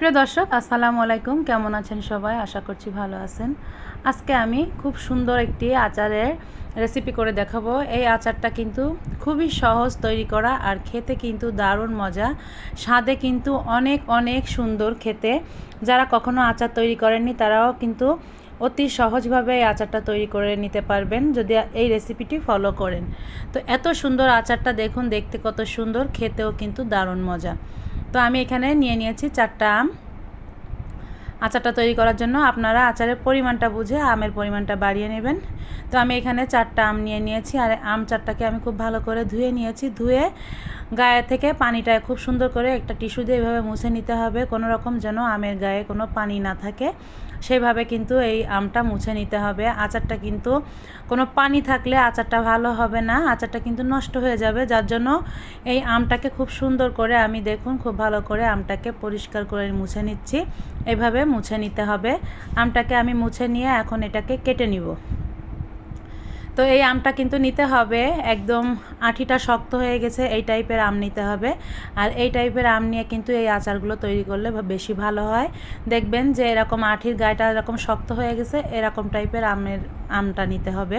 প্রিয় দর্শক, আসসালামু আলাইকুম। কেমন আছেন সবাই? আশা করছি ভালো আছেন। আজকে আমি খুব সুন্দর একটি আচারের রেসিপি করে দেখাবো। এই আচারটা কিন্তু খুবই সহজ তৈরি করা আর খেতে কিন্তু দারুণ মজা। স্বাদে কিন্তু অনেক অনেক সুন্দর খেতে। যারা কখনো আচার তৈরি করেননি, তারাও কিন্তু অতি সহজভাবে এই আচারটা তৈরি করে নিতে পারবেন যদি এই রেসিপিটি ফলো করেন। তো এত সুন্দর আচারটা দেখুন, দেখতে কত সুন্দর, খেতেও কিন্তু দারুণ মজা। তো আমি এখানে নিয়ে নিয়েছি চারটা আম। আচারটা তৈরি করার জন্য আপনারা আচারের পরিমাণটা বুঝে আমের পরিমাণটা বাড়িয়ে নেবেন। তো আমি এখানে চারটা আম নিয়ে নিয়েছি আর আম চারটাকে আমি খুব ভালো করে ধুয়ে নিয়েছি। ধুয়ে গায়ে থেকে পানিটা খুব সুন্দর করে একটা টিস্যু দিয়ে এভাবে মুছে নিতে হবে। কোনো রকম যেন আমের গায়ে কোনো পানি না থাকে। সেভাবে কিন্তু এই আমটা মুছে নিতে হবে। আচারটা কিন্তু কোনো পানি থাকলে আচারটা ভালো হবে না। আচারটা কিন্তু নষ্ট হয়ে যাবে। যার জন্য এই আমটাকে খুব সুন্দর করে আমি দেখুন খুব ভালো করে আমটাকে পরিষ্কার করে মুছে নিচ্ছি। এভাবে মুছে নিতে হবে। আমটাকে আমি মুছে নিয়ে এখন এটাকে কেটে নিব। তো এই আমটা কিন্তু নিতে হবে। একদম আঁঠিটা শক্ত হয়ে গেছে, এই টাইপের আম নিতে হবে। আর এই টাইপের আম নিয়ে কিন্তু এই আচারগুলো তৈরি করলে বেশি ভালো হয়। দেখবেন যে এরকম আঠির গায়েটা এরকম শক্ত হয়ে গেছে, এরকম টাইপের আমের আমটা নিতে হবে।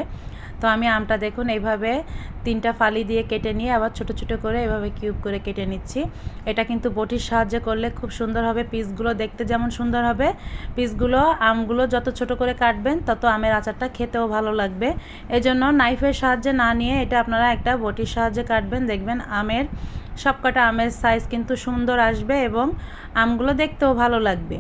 তো আমি আমটা দেখুন, এইভাবে তিনটা ফালি দিয়ে কেটে নিয়ে আবার ছোট ছোট করে এভাবে কিউব করে কেটে নিচ্ছি। এটা কিন্তু বটির সাহায্যে করলে খুব সুন্দর হবে, পিসগুলো দেখতে যেমন সুন্দর হবে। পিসগুলো, আমগুলো যত ছোট করে কাটবেন, তত আমের আচারটা খেতেও ভালো লাগবে। এই জন্য নাইফের সাহায্যে না নিয়ে এটা আপনারা একটা বটির সাহায্যে কাটবেন, দেখবেন আমের সবকটা আমের সাইজ কিন্তু সুন্দর আসবে এবং আমগুলো দেখতেও ভালো লাগবে।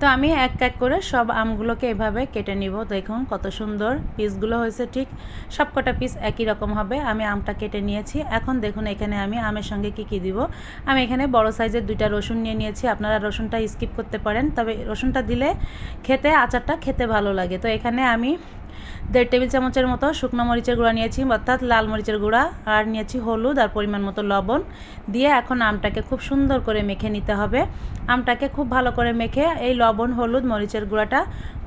তো আমি এক এক করে সব আমগুলোকে এভাবে কেটে নিব। দেখুন কত সুন্দর পিসগুলো হয়েছে ঠিক সব কটা পিস একই রকম হবে। আমি আমটা কেটে নিয়েছি। এখন দেখুন এখানে আমি আমের সঙ্গে কি কি দিব? আমি এখানে বড় সাইজের দুইটা রসুন নিয়ে নিয়েছি। আপনারা রসুনটা স্কিপ করতে পারেন। তবে রসুনটা দিলে খেতে, আচারটা খেতে ভালো লাগে। তো এখানে আমি দেড় টেবিল চামচের মতো শুকনো মরিচের গুঁড়া নিয়েছি, অর্থাৎ লাল মরিচের গুঁড়া, আর নিয়েছি হলুদ আর পরিমাণ মতো লবণ। দিয়ে এখন আমটাকে খুব সুন্দর করে মেখে নিতে হবে। আমটাকে খুব ভালো করে মেখে এই লবণ, হলুদ, মরিচের গুঁড়াটা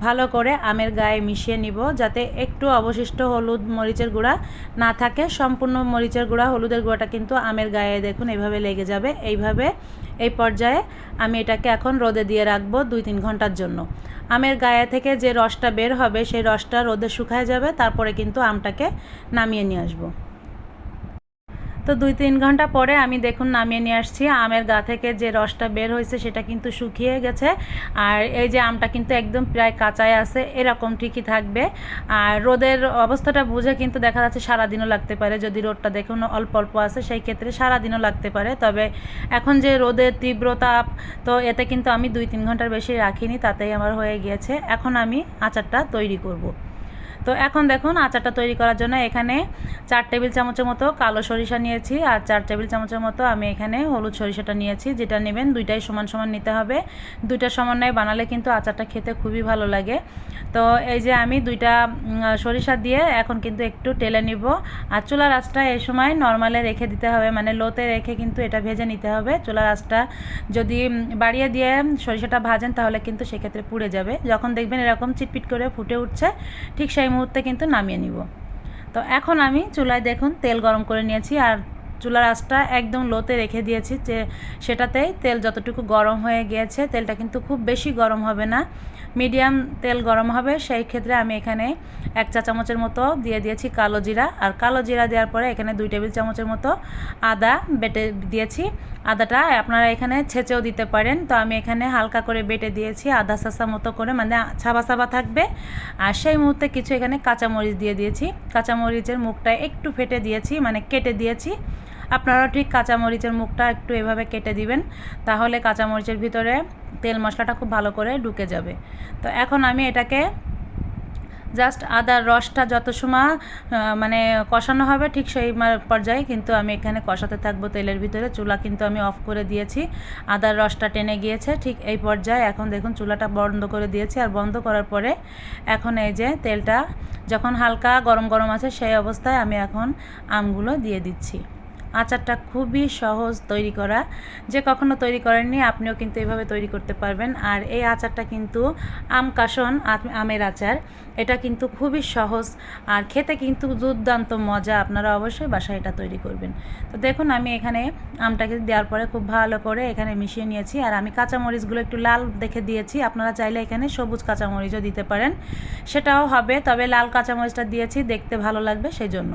ভালো করে আমের গায়ে মিশিয়ে নিব, যাতে একটু অবশিষ্ট হলুদ মরিচের গুঁড়া না থাকে। সম্পূর্ণ মরিচের গুঁড়া, হলুদের গুঁড়াটা কিন্তু আমের গায়ে দেখুন এইভাবে লেগে যাবে। এইভাবে এই পর্যায়ে আমি এটাকে এখন রোদে দিয়ে রাখব দুই তিন ঘণ্টার জন্য। আমের গায়ে থেকে যে রসটা বের হবে, সেই রসটা রোদে শুকায় যাবে, তারপরে কিন্তু আমটাকে নামিয়ে নিয়ে আসব। তো দুই তিন ঘণ্টা পরে আমি দেখুন নামিয়ে নিয়ে আসছি। আমের গা থেকে যে রসটা বের হয়েছে সেটা কিন্তু শুকিয়ে গেছে। আর এই যে আমটা কিন্তু একদম প্রায় কাঁচায় আছে, এরকম ঠিকই থাকবে। আর রোদের অবস্থাটা বুঝে কিন্তু দেখা যাচ্ছে সারাদিনও লাগতে পারে। যদি রোদটা দেখুন অল্প অল্প আছে, সেই ক্ষেত্রে সারাদিনও লাগতে পারে। তবে এখন যে রোদের তীব্রতা তো এতে কিন্তু আমি দুই তিন ঘণ্টার বেশি রাখিনি, তাতেই আমার হয়ে গিয়েছে। এখন আমি আচারটা তৈরি করব। তো এখন দেখুন আচারটা তৈরি করার জন্য এখানে চার টেবিল চামচের মতো কালো সরিষা নিয়েছি আর চার টেবিল চামচের মতো আমি এখানে হলুদ সরিষাটা নিয়েছি, যেটা নেবেন দুইটাই সমান সমান নিতে হবে। দুইটা সমন্বয়ে বানালে কিন্তু আচারটা খেতে খুবই ভালো লাগে। তো এই যে আমি দুইটা সরিষা দিয়ে এখন কিন্তু একটু টেলে নিব। আর চুলার আঁচটা এই সময় নর্মালে রেখে দিতে হবে মানে লোতে রেখে কিন্তু এটা ভেজে নিতে হবে। চুলার আঁচটা যদি বাড়িয়ে দিয়ে সরিষাটা ভাজেন তাহলে কিন্তু সেক্ষেত্রে পুড়ে যাবে। যখন দেখবেন এরকম চিটপিট করে ফুটে উঠছে, ঠিক সেই মুহূর্তে কিন্তু নামিয়ে নিব। তো এখন আমি চুলায় দেখুন তেল গরম করে নিয়েছি আর চুলার আঁচটা একদম লোতে রেখে দিয়েছি যে সেটাতেই তেল যতটুকু গরম হয়ে গিয়েছে, তেলটা কিন্তু খুব বেশি গরম হবে না। মিডিয়াম তেল গরম হবে, সেই ক্ষেত্রে আমি এখানে এক চা চামচের মতো দিয়ে দিয়েছি কালো জিরা। আর কালো জিরা দেওয়ার পরে এখানে দুই টেবিল চামচের মতো আদা বেটে দিয়েছি। আদাটা আপনারা এখানে ছেঁচেও দিতে পারেন। তো আমি এখানে হালকা করে বেটে দিয়েছি আদা সাসা মতো করে মানে ছাবা ছাবা থাকবে। আর সেই মুহূর্তে কিছু এখানে কাঁচামরিচ দিয়ে দিয়েছি। কাঁচামরিচের মুখটা একটু ফেটে দিয়েছি মানে কেটে দিয়েছি। আপনারা ঠিক কাঁচামরিচের মুখটা একটু এভাবে কেটে দিবেন, তাহলে কাঁচামরিচের ভিতরে তেল মশলাটা খুব ভালো করে ঢুকে যাবে। তো এখন আমি এটাকে জাস্ট আদার রসটা যত সময় মানে কষানো হবে ঠিক সেই পর্যায়ে কিন্তু আমি এখানে কষাতে থাকব তেলের ভিতরে। চুলা কিন্তু আমি অফ করে দিয়েছি, আদার রসটা টেনে গিয়েছে ঠিক এই পর্যায়ে। এখন দেখুন চুলাটা বন্ধ করে দিয়েছি আর বন্ধ করার পরে এখন এই যে তেলটা যখন হালকা গরম গরম আছে সেই অবস্থায় আমি এখন আমগুলো দিয়ে দিচ্ছি। আচারটা খুবই সহজ তৈরি করা। যে কখনো তৈরি করেননি, আপনিও কিন্তু এইভাবে তৈরি করতে পারবেন। আর এই আচারটা কিন্তু আম কাসন আমের আচার। এটা কিন্তু খুবই সহজ আর খেতে কিন্তু দুর্দান্ত মজা। আপনারা অবশ্যই বাসায় এটা তৈরি করবেন। তো দেখুন, আমি এখানে আমটাকে দেওয়ার পরে খুব ভালো করে এখানে মিশিয়ে নিয়েছি। আর আমি কাঁচামরিচগুলো একটু লাল দেখে দিয়েছি। আপনারা চাইলে এখানে সবুজ কাঁচামরিচও দিতে পারেন। সেটাও হবে, তবে লাল কাঁচামরিচটা দিয়েছি, দেখতে ভালো লাগবে সেই জন্য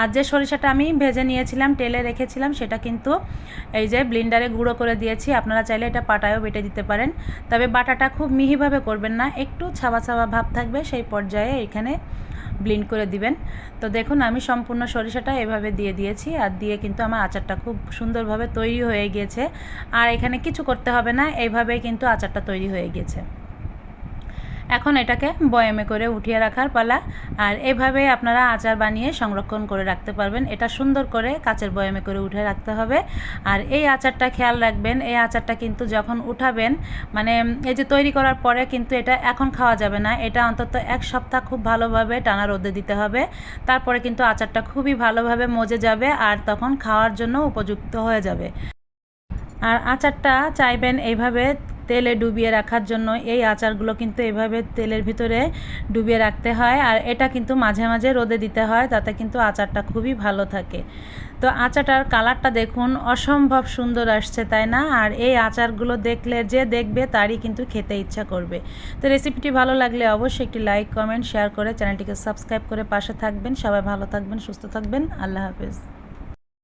আর যে সরিষাটা আমি ভেজে নিয়েছিলাম, তেলে রেখেছিলাম, সেটা কিন্তু এই যে ব্লিন্ডারে গুঁড়ো করে দিয়েছি। আপনারা চাইলে এটা পাটায়ও বেটে দিতে পারেন। তবে বাটাটা খুব মিহিভাবে করবেন না, একটু ছাবা ছাবা ভাব থাকবে, সেই পর্যায়ে এখানে ব্লিন্ড করে দিবেন। তো দেখুন, আমি সম্পূর্ণ সরিষাটা এভাবে দিয়ে দিয়েছি, আর দিয়ে কিন্তু আমার আচারটা খুব সুন্দরভাবে তৈরি হয়ে গিয়েছে। আর এখানে কিছু করতে হবে না এইভাবেই কিন্তু আচারটা তৈরি হয়ে গিয়েছে। এখন এটাকে বয়ামে করে উঠিয়ে রাখার পালা, আর এভাবে আপনারা আচার বানিয়ে সংরক্ষণ করে রাখতে পারবেন। এটা সুন্দর করে কাচের বয়ামে করে উঠে রাখতে হবে। আর এই আচারটা খেয়াল রাখবেন, এই আচারটা কিন্তু যখন উঠাবেন মানে এই যে তৈরি করার পরে কিন্তু এটা এখন খাওয়া যাবে না। এটা অন্তত এক সপ্তাহ খুব ভালোভাবে টানা রোদে দিতে হবে। তারপরে কিন্তু আচারটা খুবই ভালোভাবে মজে যাবে আর তখন খাওয়ার জন্য উপযুক্ত হয়ে যাবে। আর আচারটা চাইবেন এইভাবে তেলে ডুবিয়ে রাখার জন্য এই আচারগুলো কিন্তু এভাবে তেলের ভিতরে ডুবিয়ে রাখতে হয় আর এটা কিন্তু মাঝে মাঝে রোদে দিতে হয়, তাতে কিন্তু আচারটা খুবই ভালো থাকে। তো আচারটার কালারটা দেখুন, অসম্ভব সুন্দর আসছে, তাই না? আর এই আচারগুলো দেখলে যে দেখবে তারই কিন্তু খেতে ইচ্ছা করবে। তো রেসিপিটি ভালো লাগলে অবশ্যই একটি লাইক কমেন্ট শেয়ার করে চ্যানেলটিকে সাবস্ক্রাইব করে পাশে থাকবেন। সবাই ভালো থাকবেন, সুস্থ থাকবেন। আল্লাহ হাফেজ।